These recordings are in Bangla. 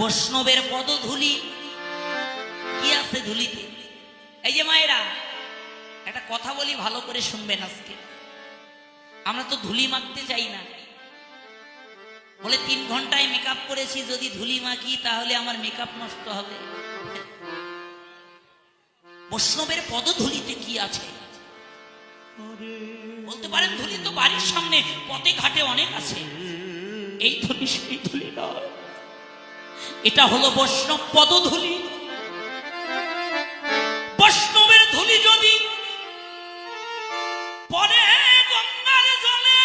বৈষ্ণবের পদধূলি। কি আছে ধুলিতে? এই যে মায়েরা, একটা কথা বলি, ভালো করে শুনবেন আজকে। আমরা তো ধুলি মাখতে চাই না। বলে তিন ঘন্টায় মেকআপ করেছি, যদি ধুলি মাখি তাহলে আমার মেকআপ নষ্ট হবে। বৈষ্ণবের পদধূলিতে কি আছে? বলতে পারেন, ধুলি তো বাড়ির সামনে, পথে ঘাটে অনেক আছে। এই ধুলি, সেই ধুলি নয়। এটা হলো বৈষ্ণব পদধূলি। বৈষ্ণবের ধুলি যদি পরে গঙ্গার জলে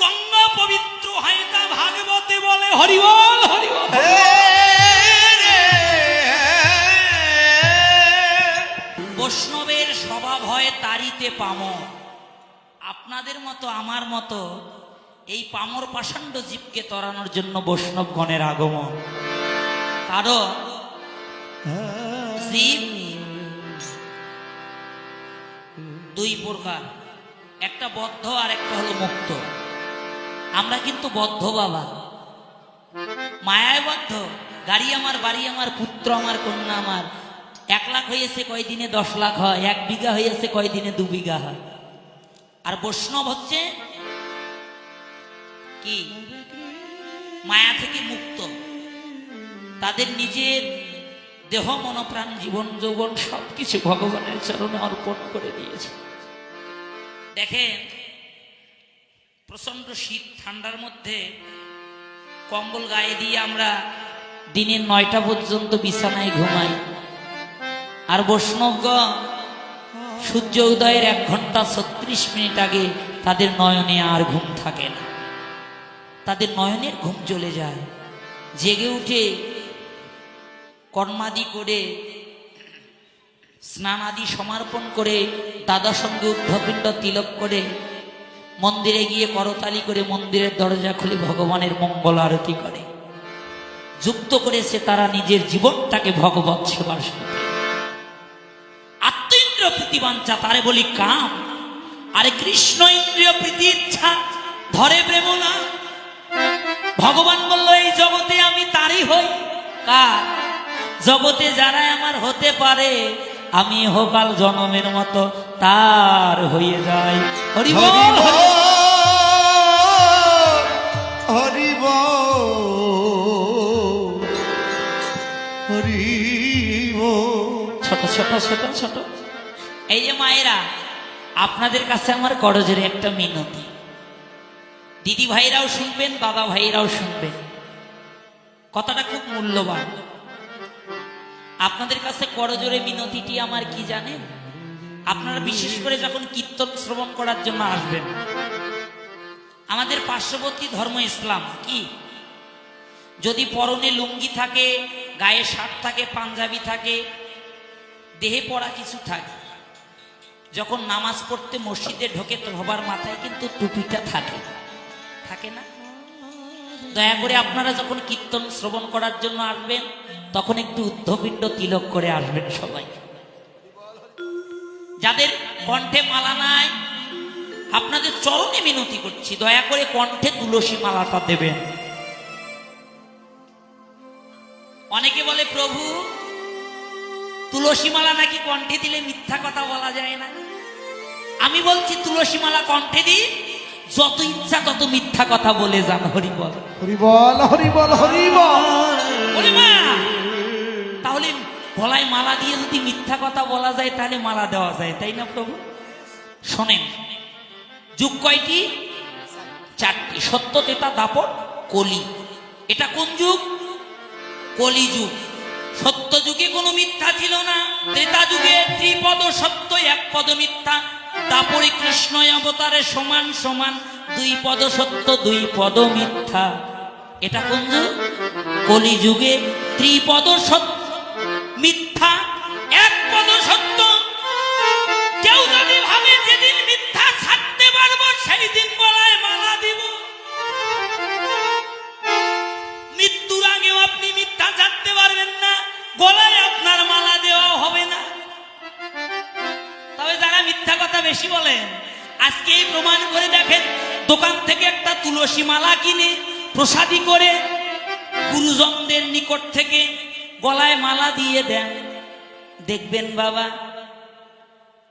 গঙ্গা পবিত্র হয় তা ভাগবতে বলে হরিবল হরিবল। বৈষ্ণবের স্বভাব হয় তারিতে পামর। আপনাদের মতো আমার মতো এই পামর পাষাণ্ড জীবকে তরানোর জন্য বৈষ্ণবগণের আগমন। কারণ জীব দুই প্রকার, একটা বদ্ধ আর একটা হলো মুক্ত। আমরা কিন্তু বদ্ধ বাবা। মায়ায় বদ্ধ, গাড়ি আমার, বাড়ি আমার, পুত্র আমার, কন্যা আমার। এক লাখ হয়েছে কয়দিনে দশ লাখ হয়, এক বিঘা হয়েছে কয়দিনে দু বিঘা হয়। আর বৈষ্ণব হচ্ছে কি? মায়া থেকে মুক্ত। তাদের নিজের দেহ, মনপ্রাণ, জীবন, যৌবন সবকিছু ভগবানের চরণে অর্পণ করে দিয়েছে। দেখেন প্রচণ্ড শীত, ঠান্ডার মধ্যে কম্বল গায়ে দিয়ে আমরা দিনের নয়টা পর্যন্ত বিছানায় ঘুমাই। আর বৈষ্ণবগণ সূর্য উদয়ের এক ঘণ্টা ছত্রিশ মিনিট আগে তাদের নয়নে আর ঘুম থাকে না। তাদের নয়নের ঘুম চলে যায়। জেগে উঠে কর্মাদি করে স্নান আদি সমর্পণ করে দাদা সঙ্গে উদ্ধপিণ্ড তিলক করে, মন্দিরে গিয়ে করতালি করে মন্দিরের দরজা খুলে ভগবানের মঙ্গল আরতি করে। যুক্ত করেছে তারা নিজের জীবনটাকে ভগবত সেবার সাথে। আত্মীন্দ্রিয় প্রীতিবাঞ্ছা তারে বলি কাম। আরে কৃষ্ণ ইন্দ্রিয় প্রীতি ইচ্ছা ধরে প্রেম না। ভগবান বলল এই জগতে আমি তারই হই। কার? জগতে যারা আমার হতে পারে আমি হোকাল জনমের মতো তার হয়ে যাই। হরি বল, হরি বল। হরিব হরিব ছোট ছোট ছোট ছোট। এই যে মায়েরা আপনাদের কাছে আমার করজোরে একটা মিনতি। দিদি ভাইরাও শুনবেন, দাদা ভাইরাও শুনবেন। কথাটা খুব মূল্যবান। আপনাদের কাছে করজোরে মিনতিটি আমার কি জানেন? আপনারা বিশেষ করে যখন কীর্তন শ্রবণ করার জন্য আসবেন। আমাদের পার্শ্ববর্তী ধর্ম ইসলাম কি? যদি পরনে লুঙ্গি থাকে, গায়ে শার্ট থাকে, পাঞ্জাবি থাকে, দেহে পড়া কিছু থাকে, যখন নামাজ পড়তে মসজিদে ঢোকে তো সবার মাথায় কিন্তু টুপিটা থাকে। থাকে না। দয়া করে আপনারা যখন কীর্তন শ্রবণ করার জন্য আসবেন, তখন একটু উদ্ধপিণ্ড তিলক করে আসবেন সবাই। যাদের কণ্ঠে মালা নাই, আপনাদের চরণে মিনতি করছি। দয়া করে কণ্ঠে তুলসী মালাটা দেবেন। অনেকে বলে, প্রভু, তুলসী মালা নাকি কণ্ঠে দিলে মিথ্যা কথা বলা যায় না? আমি বলছি, তুলসী মালা কণ্ঠে দিন যত ইচ্ছা তত মিথ্যা কথা বলে যান হরি বল। হরিবল হরিবল হরিবল বলে মা! তাহলে গলায় মালা দিয়ে যদি মিথ্যা কথা বলা যায় তাহলে মালা দেওয়া যায় তাই না প্রভু? শোনেন যুগ কয়টি? চারটি। সত্য তেতা দাপট কলি। এটা কোন যুগ? কলি যুগ। সত্য যুগে কোনো মিথ্যা ছিল না। ত্রেতা যুগে ত্রিপদ সত্য এক পদ মিথ্যা। তারপরে কৃষ্ণ অবতারে সমান সমান, দুই পদ সত্য, দুই পদ মিথ্যা। এটা কোন যুগ? কলি যুগে ত্রিপদ সত্য, মিথ্যা, এক পদ সত্য। কেউ যদি ভাবে যেদিন মিথ্যা ছাড়তে পারব সেই দিন গলায় মালা দিব। মৃত্যুর আগেও আপনি মিথ্যা ছাড়তে পারবেন না, গলায় আপনার মালা দেওয়া হবে না। তবে যারা মিথ্যা কথা বেশি বলেন, আজকে প্রমাণ করে দেখেন, দোকান থেকে একটা তুলসী মালা কিনে প্রসাদী করে গুরুজনদের নিকট থেকে গলায় মালা দিয়ে দেন। দেখবেন বাবা,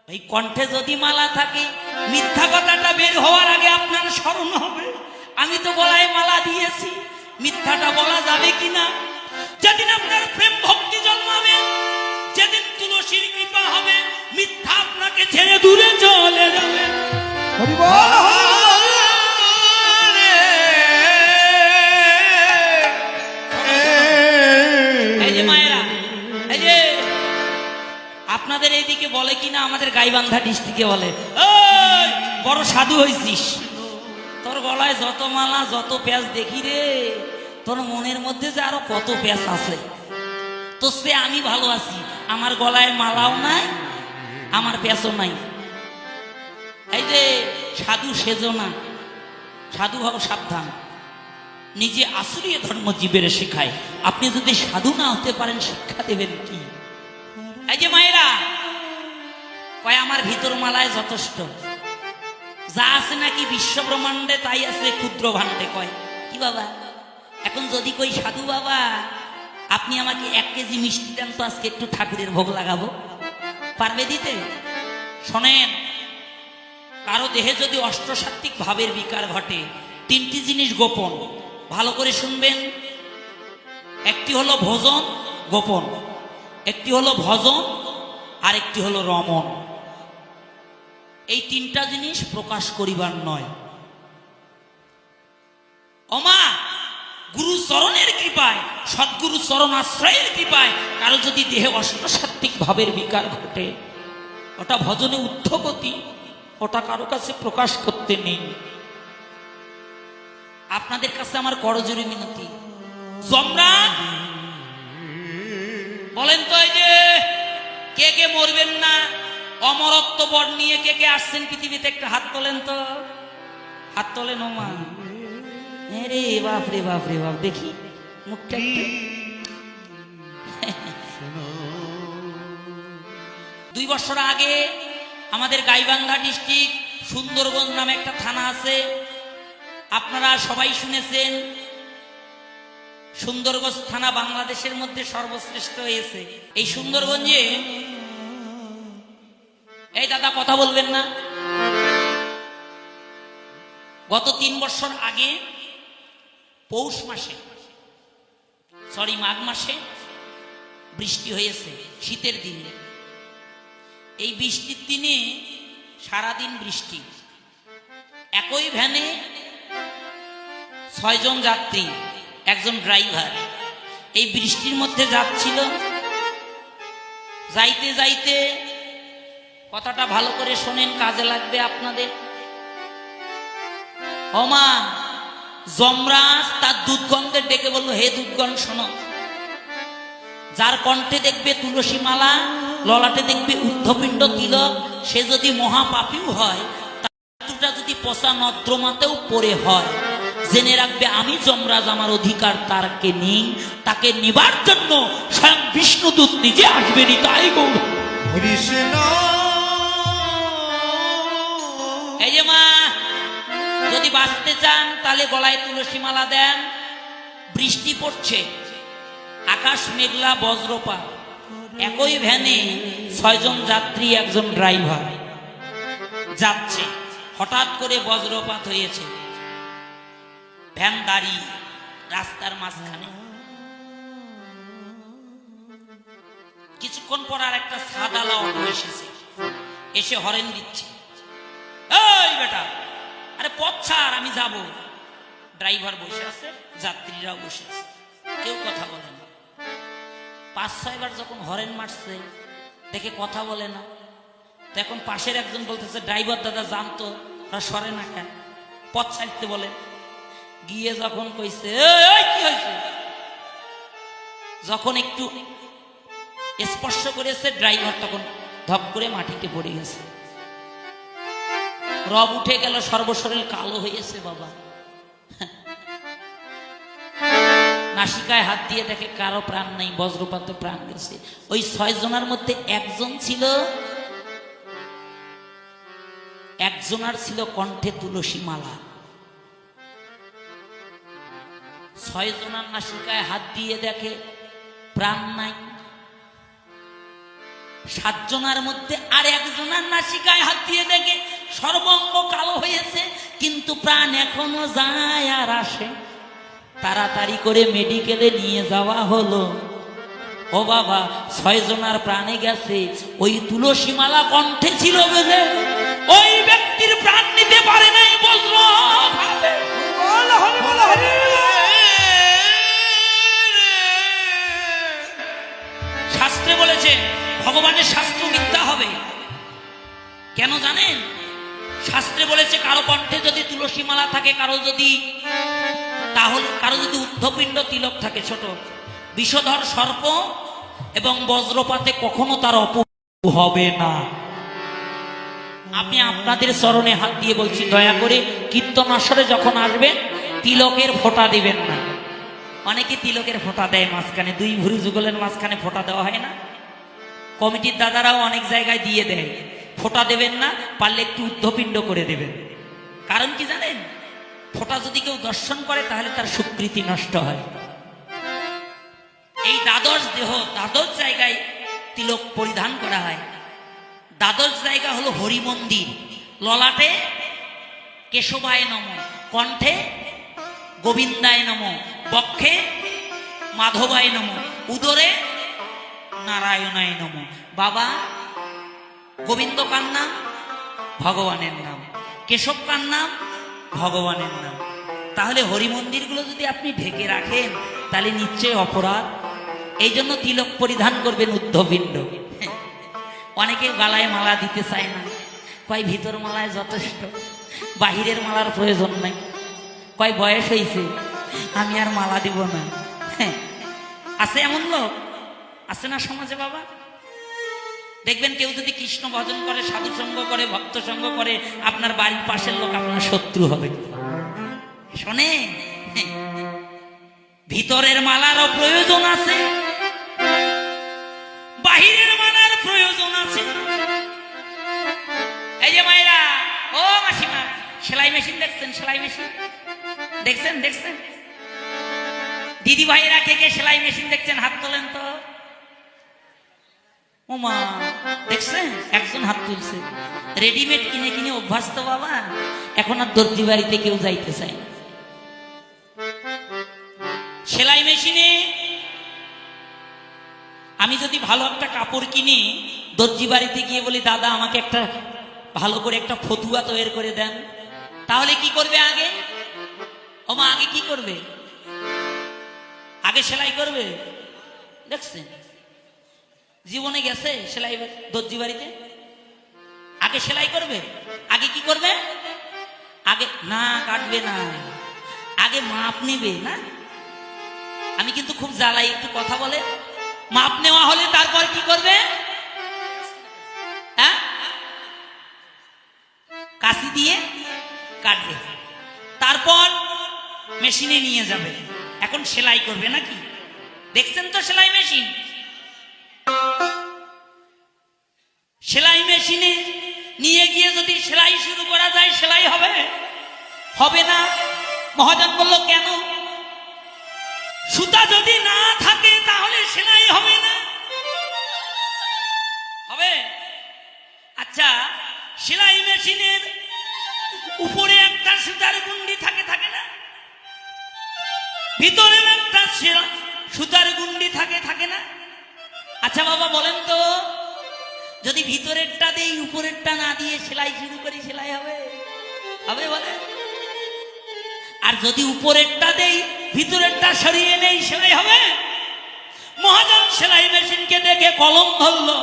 এই কণ্ঠে যদি মালা থাকে, মিথ্যা কথাটা বের হওয়ার আগে আপনার স্মরণ হবে। আমি তো গলায় মালা দিয়েছি, মিথ্যাটা বলা যাবে কিনা? যেদিন আপনার প্রেম ভক্তি যেদিন কৃপা হবে মিথ্যা আপনাকে ছেড়ে দূরে চলে যাবে। আপনাদের এইদিকে বলে কিনা আমাদের গাইবান্ধা ডিস্ট্রিক্টে বলে বড় সাধু হয়েছিস তোর গলায় যত মালা যত প্যাঁচ দেখি রে তোর মনের মধ্যে যে আরও কত প্যাঁচ আছে তো সে আমি ভালো আছি। আমার গলায় মালাও নাই, আমার প্যাঁচও নাই। এই যে সাধু সেজো না, সাধু হও সাবধান। নিজে আসুরিয় ধর্ম জীবের শেখায়। আপনি যদি সাধু না হতে পারেন, শিক্ষা দেবেন কি? এই যে মায়েরা, কয় আমার ভিতর মালায় যথেষ্ট। যা আছে নাকি বিশ্ব ব্রহ্মাণ্ডে তাই আছে ক্ষুদ্র ভাণ্ডে কয়। কি বাবা? এখন যদি কই সাধু বাবা আপনি আমাকে এক কেজি মিষ্টি দেন তো আজকে একটু ঠাকুরের ভোগ লাগাবো। পারবে দিতে? শোনেন, কারও দেহে যদি অষ্টসাত্ত্বিক ভাবের বিকার ঘটে, তিনটি জিনিস গোপন। ভালো করে শুনবেন। একটি হলো ভোজন, গোপন। একটি হলো ভজন আর একটি হলো রমন। এই তিনটা জিনিস প্রকাশ করিবার নয়। অমা গুরু চরণের কৃপায়, সদ্গুরু চরণ আশ্রয়ের কৃপায়, কারও যদি দেহে অষ্টসাত্ত্বিক ভাবের বিকার ঘটে, ওটা ভজনে উদ্ধগতি ওটা কারও কাছে প্রকাশ করতে নেই। আপনাদের কাছে আমার করজোরি মিনতি। সম্রাট বলেন তো এই যে, কে কে মরবেন না? অমরত্ব বর নিয়ে কে কে আসছেন পৃথিবীতে? একটা হাত তোলেন তো। হাত তোলেন, ওমা। রে বাপ রে বাপ রে বাপ দেখি মুখটা একটু দুই বছর আগে আমাদের গাইবান্ধা ডিস্ট্রিক্ট সুন্দরগঞ্জ নামে একটা থানা আছে আপনারা সবাই শুনেছেন সুন্দরগঞ্জ থানা বাংলাদেশের মধ্যে সর্বশ্রেষ্ঠ হয়েছে। এই সুন্দরগঞ্জে এই দাদা কথা বলবেন না। গত তিন বছর আগে পৌষ মাসে সরি মাঘ মাসে বৃষ্টি হয়েছে, শীতের দিনে। এই বৃষ্টির দিনে সারাদিন বৃষ্টি। একই ভ্যানে ছয়জন যাত্রী, একজন ড্রাইভার এই বৃষ্টির মধ্যে যাচ্ছিল, যাইতে যাইতে কথাটা ভালো করে শোনেন, কাজে লাগবে আপনাদের। অমা যমরাজ তার দুধগন্ধে ডেকে বলল, হে দুধগণ শোনো। যার কণ্ঠে দেখবে তুলসী মালা ললাটে দেখবে উদ্ধপিণ্ড তিলক, সে যদি মহাপাপীও হয় তারটা যদি পচা নদ্রমাতেও পড়ে হয়। জেনে রাখবে, আমি যমরাজ, আমার অধিকার তারকে নেই, তাকে নেবার জন্য স্বয়ং বিষ্ণুদূত নিজে আসবেনি তাই গৌর। বাঁচতে চান, তাহলে গলায় তুলসী মালা দেন। বৃষ্টি পড়ছে, আকাশ মেঘলা, বজ্রপাত। একই ভ্যানে ছয়জন যাত্রী, একজন ড্রাইভার যাচ্ছে। হঠাৎ করে বজ্রপাত হয়েছে। ভ্যান দাঁড়িয়ে রাস্তার মাঝখানে। কিছুক্ষণ পর আর একটা সাদালা অটো এসেছে। এসে হরেন দিচ্ছে। এই বেটা! আরে পথ ছাড় আমি যাব। ড্রাইভার বসে আছে যাত্রীরাও বসে আছে। কেউ কথা বলে না। পাঁচ ছয়বার যখন হরেন মারছে দেখে কথা বলে না। তো এখন পাশের একজন বলতেছে ড্রাইভার দাদা জানতো ওরা সরে না কেন? পথ ছাড়তে বলে। গিয়ে যখন কইছে "এই, এই, কি হয়েছে যখন একটু স্পর্শ করেছে ড্রাইভার তখন ধপ করে মাটিতে পড়ে গেছে। রব উঠে গেল, সর্বশরীর কালো হয়েছে বাবা। নাসিকায় হাত দিয়ে দেখে কারও প্রাণ নেই, বজ্রপাত প্রাণ গেছে। ওই ছয় জনের মধ্যে একজন ছিল, একজনার ছিল কণ্ঠে তুলসী মালা। ছয় জনার নাসিকায় হাত দিয়ে দেখে প্রাণ নাই। সাতজনার মধ্যে আর একজনার নাসিকায় হাত দিয়ে দেখে সর্বঙ্গ কালো হয়েছে, কিন্তু প্রাণ এখনও যায় আর আসে। তাড়াতাড়ি করে মেডিকেলে নিয়ে যাওয়া হলো। ও বাবা ছয় জনার প্রাণে গেছে। ওই তুলসী মালা কণ্ঠে ছিল বলে ওই ব্যক্তির প্রাণ নিতে পারে নাই বজ্র। ভাবে। বল হরি বল হরি শাস্ত্রে বলেছে, ভগবানের শাস্ত্র মিথ্যা হবে। কেন জানেন? শাস্ত্রে বলেছে, কারও কণ্ঠে যদি তুলসী মালা থাকে, কারও যদি, তাহলে, কারও যদি ঊর্ধ্বপিণ্ড তিলক থাকে ছোট, বিষধর সর্প এবং বজ্রপাতে কখনো তার অপ হবে না। আমি আপনাদের চরণে হাত দিয়ে বলছি, দয়া করে কীর্তন আসরে যখন আসবেন, তিলকের ফোঁটা দিবেন না। অনেকে তিলকের ফোঁটা দেয় মাঝখানে, দুই ভুরি যুগলের মাঝখানে ফোঁটা দেওয়া হয় না। কমিটির দাদারাও অনেক জায়গায় দিয়ে দেয়। ফোঁটা দেবেন না, পারলে একটু উদ্ধপিণ্ড করে দেবেন। কারণ কি জানেন? ফোঁটা যদি কেউ দর্শন করে, তাহলে তার সুকৃতি নষ্ট হয়। এই দ্বাদশ দেহ, দ্বাদশ জায়গায় তিলক পরিধান করা হয়। দ্বাদশ জায়গা হলো হরি মন্দির। ললাটে কেশবায় নম, কণ্ঠে গোবিন্দায় নম, বক্ষে মাধবায় নম, উদরে নারায়ণায় নম। বাবা গোবিন্দ কার নাম? ভগবানের নাম। কেশব কার নাম? ভগবানের নাম। তাহলে হরি মন্দিরগুলো যদি আপনি ঢেকে রাখেন, তাহলে নিশ্চয়ই অপরাধ। এই জন্য তিলক পরিধান করবেন উদ্ধবিন্দ অনেকে গালায় মালা দিতে চায় না। কয়, ভিতর মালায় যথেষ্ট। বাহিরের মালার প্রয়োজন নাই। কয়, বয়স হয়েছে আমি আর মালা দিব না। হ্যাঁ আছে এমন লোক? আছে না সমাজে বাবা? দেখবেন কেউ যদি কৃষ্ণ ভজন করে, সাধু সঙ্গ করে, ভক্ত সঙ্গ করে, আপনার বাড়ির পাশের লোক আপনার শত্রু হবে। শোনে। ভিতরের মালারও প্রয়োজন আছে, বাহিরের মালার প্রয়োজন আছে। এই যে মায়েরা, ও মাসিমা, সেলাই মেশিন দেখছেন, সেলাই মেশিন? দেখছেন দেখছেন? দিদি ভাইয়েরা কে কে সেলাই মেশিন দেখছেন, হাত তোলেন তো। ওমা দেখছেন? একজন হাত তুলছে। রেডিমেড কিনে কিনে অভ্যাস তো বাবা, এখন আর দর্জি বাড়িতে কেউ যাইতে চায় সেলাই মেশিনে আমি যদি ভালো একটা কাপড় কিনি, দর্জি বাড়িতে গিয়ে বলি, দাদা, আমাকে একটা ভালো করে একটা ফতুয়া তৈরি করে দেন। তাহলে কি করবে আগে? ওমা, আগে কি করবে? আগে সেলাই করবে? দেখছেন? জীবনে গেছে সেলাই দর্জি বাড়িতে? আগে সেলাই করবে? আগে কি করবে? আগে না, কাটবে না। আগে মাপ নেবে, না? আমি কিন্তু খুব জ্বালাই, একটু কথা বলে। মাপ নেওয়া হলে তারপর কি করবে? হ্যাঁ? কাশি দিয়ে কাটবে। তারপর মেশিনে নিয়ে যাবে। এখন সেলাই করবে নাকি? দেখছেন তো সেলাই মেশিন? সেলাই মেশিনে নিয়ে গিয়ে যদি সেলাই শুরু করা যায়, সেলাই হবে? হবে না। মহাজন বলল, কেন? সুতা যদি না থাকে, তাহলে সেলাই হবে না। হবে? আচ্ছা সেলাই মেশিনের উপরে একটা সুতার গুন্ডি থাকে থাকে না? ভিতরে একটা সুতার গুন্ডি থাকে থাকে না? আচ্ছা বাবা, বলেন তো। যদি ভিতরেরটা দেই, উপরেরটা না দিয়ে সেলাই শুরু করি, সেলাই হবে? হবে বলে? আর যদি উপরেরটা দেই, ভিতরেরটা সরিয়ে নেই, সেলাই হবে? মহাজন সেলাই মেশিনকে দেখে কলম ধরলো।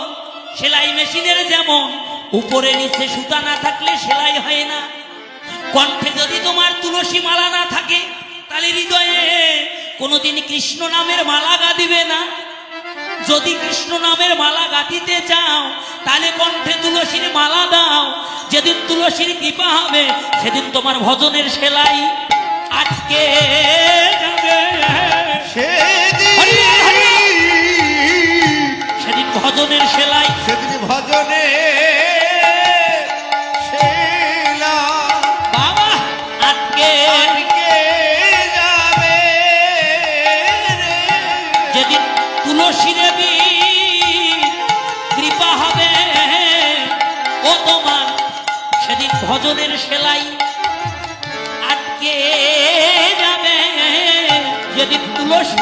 সেলাই মেশিনের যেমন, উপরে নিচে সুতা না থাকলে সেলাই হয় না। কণ্ঠে যদি তোমার তুলসী মালা না থাকে, তাহলে হৃদয়ে কোনোদিন কৃষ্ণ নামের মালা গাদিবে না। যদি কৃষ্ণ নামের মালা গাঁথিতে চাও তাহলে কণ্ঠে তুলসীর মালা দাও। যেদিন তুলসীর কৃপা হবে সেদিন তোমার ভজনের সেলাই আজকে যাবে। সেদিন ভজনের সেলাই সেদিন ভজনে ভজনের সেলাই আটকে যাবে। যদি তুলসী